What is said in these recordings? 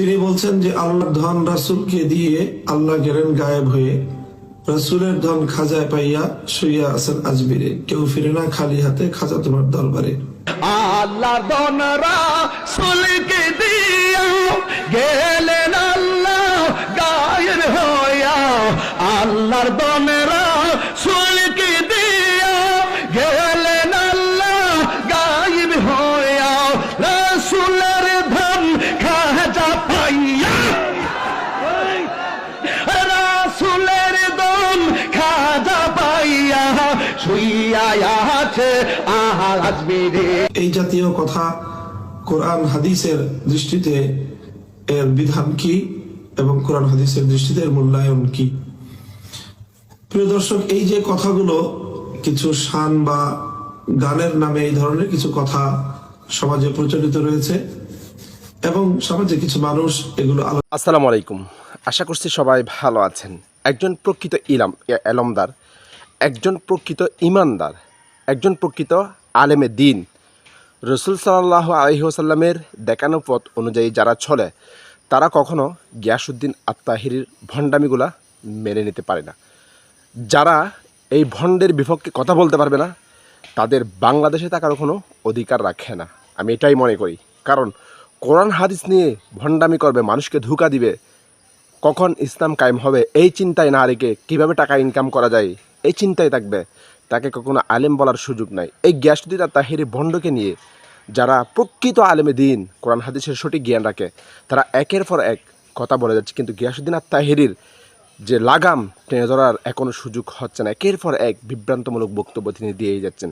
তিনি বলছেন যে আল্লাহ ধন রাসূলকে দিয়ে আল্লাহ গেলেন গায়েব হয়ে। রাসুলের ধন খাজায় পাইয়া শুইয়া আছেন আজমিরে। কেউ ফিরে না খালি হাতে খাজা তোমার দরবারে। আল্লাহ ধন সুলকে দিয়া এই জাতীয় কথা কোরআন হাদিসের দৃষ্টিতে এর বিধান কি এবং কোরআন হাদিসের দৃষ্টিতে এর মূল্যায়ন কি? প্রিয় দর্শক এই যে কথাগুলো কিছু শান বা গানের নামে এই ধরনের কিছু কথা সমাজে প্রচলিত রয়েছে এবং সমাজে কিছু মানুষ এগুলো আলো আসসালামু আলাইকুম। আশা করছি সবাই ভালো আছেন। একজন প্রকৃত ইলাম এলমদার একজন প্রকৃত ইমানদার একজন প্রকৃত আলেমে দিন। রসুল সাল্লাহ আলহিহাসাল্লামের দেখানো পথ অনুযায়ী যারা চলে, তারা কখনো গিয়াসুদ্দিন আত্মাহিরির ভণ্ডামিগুলা মেনে নিতে পারে না। যারা এই ভণ্ডের বিপক্ষে কথা বলতে পারবে না, তাদের বাংলাদেশে থাকার কোনো অধিকার রাখে না। আমি এটাই মনে করি। কারণ কোরআন হাদিস নিয়ে ভণ্ডামি করবে, মানুষকে ধোঁকা দিবে, কখন ইসলাম কায়েম হবে, এই চিন্তায় না রেখে কীভাবে টাকা ইনকাম করা যায়, এই চিন্তায় থাকবে। তাকে কখনো আলেম বলার সুযোগ নাই। এই গ্যাসদিন আর তাহিরি ভণ্ডকে নিয়ে যারা প্রকৃত আলেমে দিন, কোরআন হাদিসের সঠিক জ্ঞান রাখে, তারা একের পর এক কথা বলে যাচ্ছে। কিন্তু গিয়াসুদ্দিন আর তাহিরির যে লাগাম টেনে ধরার এখনও সুযোগ হচ্ছে না। একের পর এক বিভ্রান্তমূলক বক্তব্য তিনি দিয়েই যাচ্ছেন।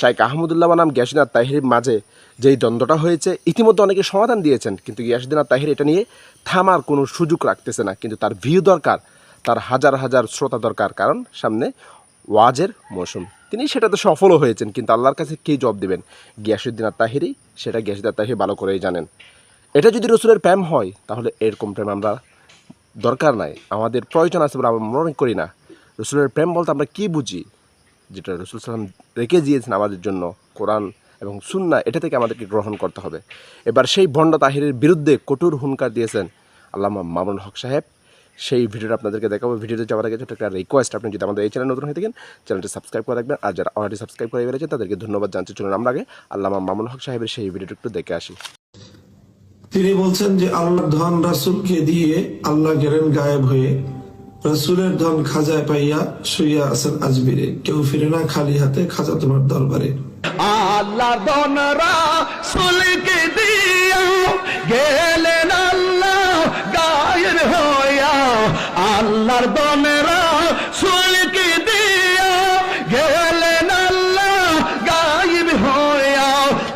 শাইখ আহমদুল্লাহ নাম গিয়াসুদ্দিন আর তাহিরের মাঝে যেই দ্বন্দ্বটা হয়েছে, ইতিমধ্যে অনেকে সমাধান দিয়েছেন। কিন্তু গিয়াসুদ্দিন আর তাহির এটা নিয়ে থামার কোনো সুযোগ রাখতেছে না। কিন্তু তার ভিউ দরকার, তার হাজার হাজার শ্রোতা দরকার। কারণ সামনে ওয়াজের মৌসুম। তিনি সেটাতে সফলও হয়েছেন, কিন্তু আল্লাহর কাছে কে জব দেবেন? গিয়াসুদ্দিন আর তাহিরি সেটা গিয়াসুদ্দিন আর তাহির ভালো করেই জানেন। এটা যদি রসুলের প্রেম হয়, তাহলে এরকম প্রেম আমরা দরকার নাই। আমাদের প্রয়োজন আছে বলে আমরা মনে করি না। রসুলের প্রেম বলতে আমরা কি বুঝি? যেটা রসুল সালাম রেখে দিয়েছেন আমাদের জন্য, কোরআন এবং সুন্না এটা থেকে আমাদেরকে গ্রহণ করতে হবে। এবার সেই ভণ্ড তাহিরের বিরুদ্ধে কঠোর হুঙ্কার দিয়েছেন আল্লামা মামুন হক সাহেব। সেই ভিডিওটা আপনাদেরকে দেখাবো। ভিডিওতে যাওয়ার আগে ছোট্ট একটা রিকোয়েস্ট আপনি যদি আমাদের এই চ্যানেল নতুন হয়ে থাকেন চ্যানেলটি সাবস্ক্রাইব করে রাখবেন। আর যারা অলরেডি সাবস্ক্রাইব করে বেরিয়েছেন তাদেরকে ধন্যবাদ জানতে চলুন আমরা আগে আল্লামা মামুন হক সাহেবের সেই ভিডিওটা একটু দেখে আসি। তিনি বলছেন যে আল্লাহর ধন রাসূলকে দিয়ে আল্লাহ গেলেন গায়েব হয়ে। রাসূলের ধন খাজায় পাইয়া শুইয়া আছেন আজমিরে। কেউ ফিরে না খালি হাতে খাজা তোমার দরবারে। আল্লাহ দনরা সুলকে দিয়া গেলেন আল্লাহর দনরা সুলকে দিয়া গেলেন আল্লাহ, গায়েব হইয়া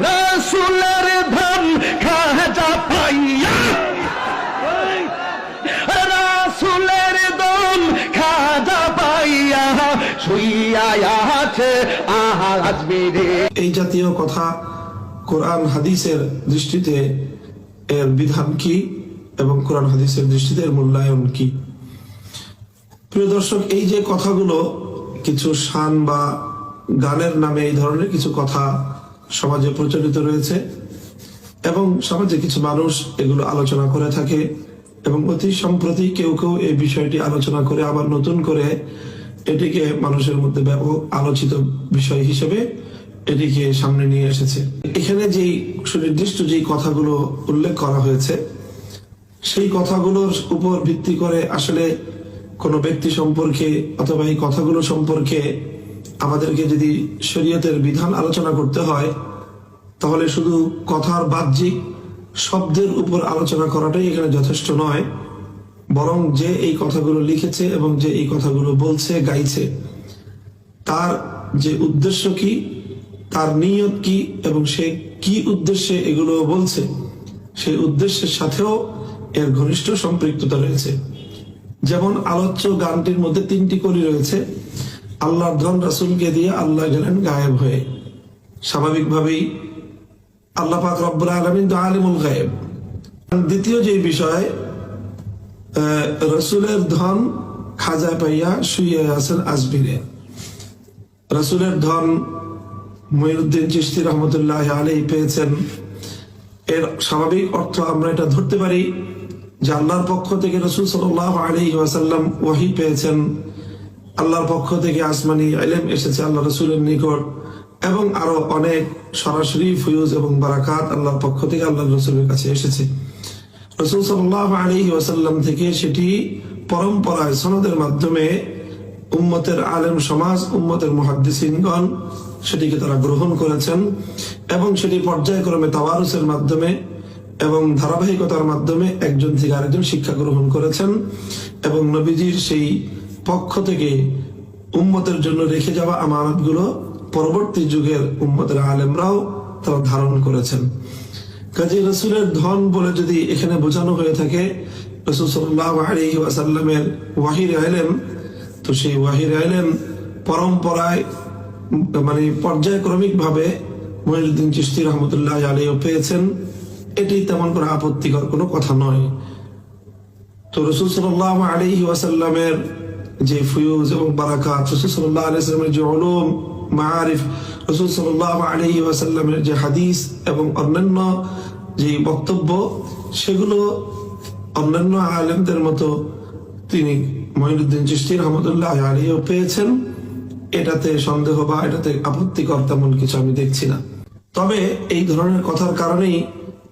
রাসূলের ধন খাজা পাইয়া। রাসূলের দম খাজা পাইয়া শুইয়া আছে আহা আজমিরে এই জাতীয় কথা কোরআন হাদিসের দৃষ্টিতে এর বিধান কি এবং কোরআন হাদিসের দৃষ্টিতে এর মূল্যায়ন কি? প্রিয় দর্শক, এই যে কথাগুলো, কিছু শান বা গানের নামে এই ধরনের কিছু কথা সমাজে প্রচলিত রয়েছে এবং সমাজে কিছু মানুষ এগুলো আলোচনা করে থাকে এবং অতি সম্প্রতি কেউ কেউ এই বিষয়টি আলোচনা করে আবার নতুন করে এটিকে মানুষের মধ্যে ব্যাপক আলোচিত বিষয় হিসেবে এটিকে সামনে নিয়ে এসেছে। এখানে যেই সুনির্দিষ্ট যেই কথাগুলো উল্লেখ করা হয়েছে, সেই কথাগুলোর উপর ভিত্তি করে আসলে কোনো ব্যক্তি সম্পর্কে অথবা এই কথাগুলো সম্পর্কে আমাদেরকে যদি শরীয়তের বিধান আলোচনা করতে হয়, তাহলে শুধু কথার বাহ্যিক শব্দের উপর আলোচনা করাটাই এখানে যথেষ্ট নয়, বরং যে এই কথাগুলো লিখেছে এবং যে এই কথাগুলো বলছে, গাইছে, তার যে উদ্দেশ্য কি, তার নিয়ত কি, এবং সে কি উদ্দেশ্যে এগুলো বলছে, সেই উদ্দেশ্যের সাথেও এর ঘনিষ্ঠ সম্পৃক্ততা রয়েছে। যেমন আলোচ্য গানটির মধ্যে তিনটি কলি রয়েছে আল্লাহর ধন রাসূলকে দিয়ে আল্লাহ গেলেন গায়েব হয়ে। স্বাভাবিকভাবেই আল্লাহ পাক রব্বুল আলমিন তো আলিমুল গায়েব। দ্বিতীয় যে বিষয় রসুলের ধন খাজা পাইয়া শুয়ে আছেন আজমিরে রসুলের ধন মঈনুদ্দিন চিশতি রহমতুল্লাহ আলী পেয়েছেন। এর স্বাভাবিক অর্থ আমরা এটা ধরতে পারি যে আল্লাহর পক্ষ থেকে রসুল সাল্লাহ আলী ওয়াসাল্লাম ওয়াহি পেয়েছেন। আল্লাহর পক্ষ থেকে আসমানি আলেম এসেছে আল্লাহ রসুলের নিকট এবং আরও অনেক সরাসরি ফুয়ুজ এবং বারাকাত আল্লাহর পক্ষ থেকে আল্লাহ রসুলের কাছে এসেছে। রসুল সাল্লাহ আলী ওয়াসাল্লাম থেকে সেটি পরম্পরায় সনদের মাধ্যমে উম্মতের আলেম সমাজ, উম্মতের মহাদ্দিসিনগণ সেটিকে তারা গ্রহণ করেছেন এবং সেটি পর্যায়ক্রমে তাওয়ারুসের মাধ্যমে এবং ধারাবাহিকতার মাধ্যমে একজন থেকে আরেকজন শিক্ষা গ্রহণ করেছেন এবং নবীজির সেই পক্ষ থেকে উম্মতের জন্য রেখে যাওয়া আমানতগুলো পরবর্তী যুগের উম্মতের আলেমরাও তারা ধারণ করেছেন। কাজী রসুলের ধন বলে যদি এখানে বোঝানো হয়ে থাকে, রসুল সাল্লাহ ওয়াহির আলেম, তো সেই ওয়াহির আলেম পরম্পরায় মানে পর্যায়ক্রমিক ভাবে মহিউদ্দিন চিস্তি রহমতুল্লাহ আলীও পেয়েছেন। এটি তেমন করে আপত্তিকর কোনো কথা নয়। তো রসুল সাল্লাহ আলী ওয়াসাল্লামের যে ফুয়ুজ এবং বারাকাত, রসুল সাল্লাহ আলাইস্লামের যে অলম মারিফ রসুল সাল্লাহ আলী ওয়াসাল্লামের যে হাদিস এবং অন্যান্য যে বক্তব্য, সেগুলো অন্যান্য আলেমদের মতো তিনি মহিনুদ্দিন চিস্তি রহমতুল্লাহ আলীও পেয়েছেন। এটাতে সন্দেহ বা এটাতে আপত্তিকর তেমন কিছু আমি দেখছি না। তবে এই ধরনের কথার কারণেই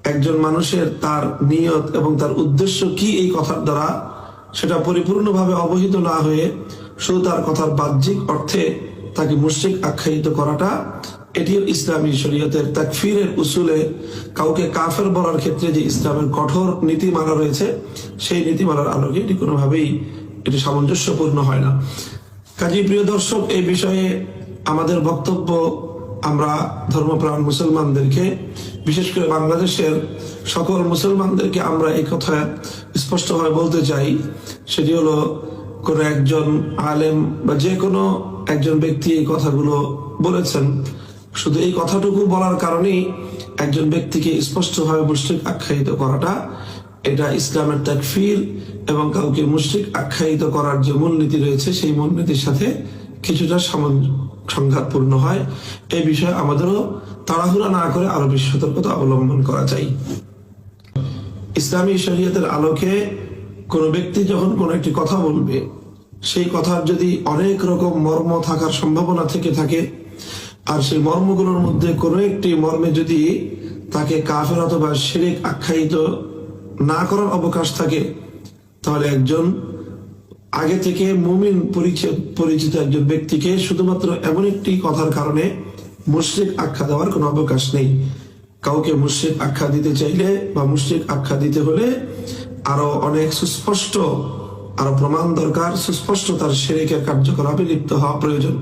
একজন মানুষের তার নিয়ত এবং তার উদ্দেশ্য কি এই কথার দ্বারা সেটা পরিপূর্ণভাবে অবহিত না হয়ে শুধু তার কথার বাহ্যিক অর্থে তাকে মুশ্রিক আখ্যায়িত করাটা এটিও ইসলামী শরীয়তের তাকফিরের উসুলে কাউকে কাফের বলার ক্ষেত্রে যে ইসলামের কঠোর নীতিমালা রয়েছে, সেই নীতিমালার আলোকে এটি কোনোভাবেই এটি সামঞ্জস্যপূর্ণ হয় না। কাজী প্রিয় দর্শক, এই বিষয়ে আমাদের বক্তব্য আমরা ধর্মপ্রাণ মুসলমানদেরকে, বিশেষ করে বাংলাদেশের সকল মুসলমানদেরকে আমরা এই কথা স্পষ্টভাবে বলতে চাই। সেটি হলো, কোন একজন আলেম বা যে কোনো একজন ব্যক্তি এই কথাগুলো বলেছেন। শুধু এই কথাটুকু বলার কারণেই একজন ব্যক্তিকে স্পষ্টভাবে মুশ্রিক আখ্যায়িত করাটা, এটা ইসলামের তাকফির এবং কাউকে মুশ্রিক আখ্যায়িত করার যে মূলনীতি রয়েছে, সেই মূলনীতির সাথে কিছুটা সামঞ্জ- সংঘাতপূর্ণ হয়। এই বিষয়ে আমাদেরও তাড়াহুড়া না করে আরও বেশি সতর্কতা অবলম্বন করা চাই। ইসলামী শরীয়তের আলোকে কোনো ব্যক্তি যখন কোনো একটি কথা বলবে, সেই কথার যদি অনেক রকম মর্ম থাকার সম্ভাবনা থেকে থাকে, আর সেই মর্মগুলোর মধ্যে কোনো একটি মর্মে যদি তাকে কাফের অথবা শিরিক আখ্যায়িত না করার অবকাশ থাকে, তাহলে একজন আগে থেকে মুমিন পরিচিত একজন ব্যক্তিকে শুধুমাত্র এমন একটি কথার কারণে মুশ্রিক আখ্যা দেওয়ার কোনো অবকাশ নেই। কাউকে মুশ্রিক আখ্যা দিতে চাইলে বা মুশ্রিক আখ্যা দিতে হলে আরও অনেক সুস্পষ্ট, আরও প্রমাণ দরকার। সুস্পষ্ট তার সেরেকের কার্যকলাপে লিপ্ত হওয়া প্রয়োজন।